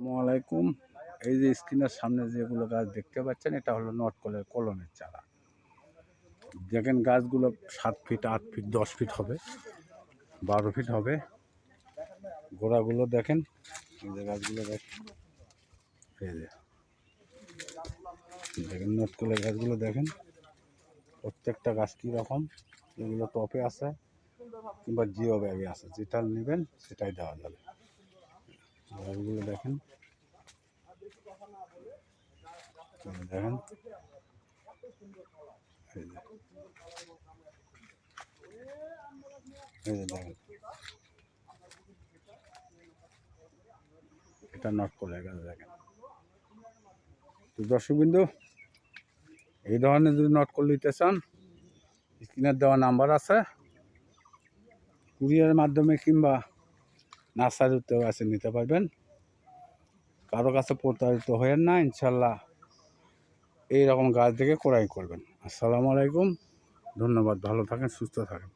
আসসালামাইকুম এই যে স্ক্রিনের সামনে যেগুলো গাছ দেখতে পাচ্ছেন, এটা হলো নটকলের কলমের চারা। দেখেন গাছগুলো সাত ফিট, আট ফিট, দশ ফিট হবে, বারো ফিট হবে। গোড়াগুলো দেখেন, এই যে গাছগুলো দেখেন, এই যে। দেখেন নটকলের গাছগুলো দেখেন, প্রত্যেকটা গাছ কীরকম, এগুলো টপে আছে কিংবা জিও ব্যাগে আছে, যেটা নেবেন সেটাই দেওয়া যাবে। গাছগুলো দেখেন। দেখেন। এটা নট করে গেছে, দেখেন। তো দর্শকবিন্দু, এই ধরনের যদি নট করে নিতে চান, স্ক্রিনের দেওয়া নাম্বার আছে। কুরিয়ারের মাধ্যমে কিংবা নার্সারিতেও আছে, নিতে পারবেন। কারও কাছে প্রতারিত হয়েন না ইনশাল্লাহ এইরকম গাছ দেখে ক্রয় করবেন। আসসালামু আলাইকুম, ধন্যবাদ, ভালো থাকেন, সুস্থ থাকেন।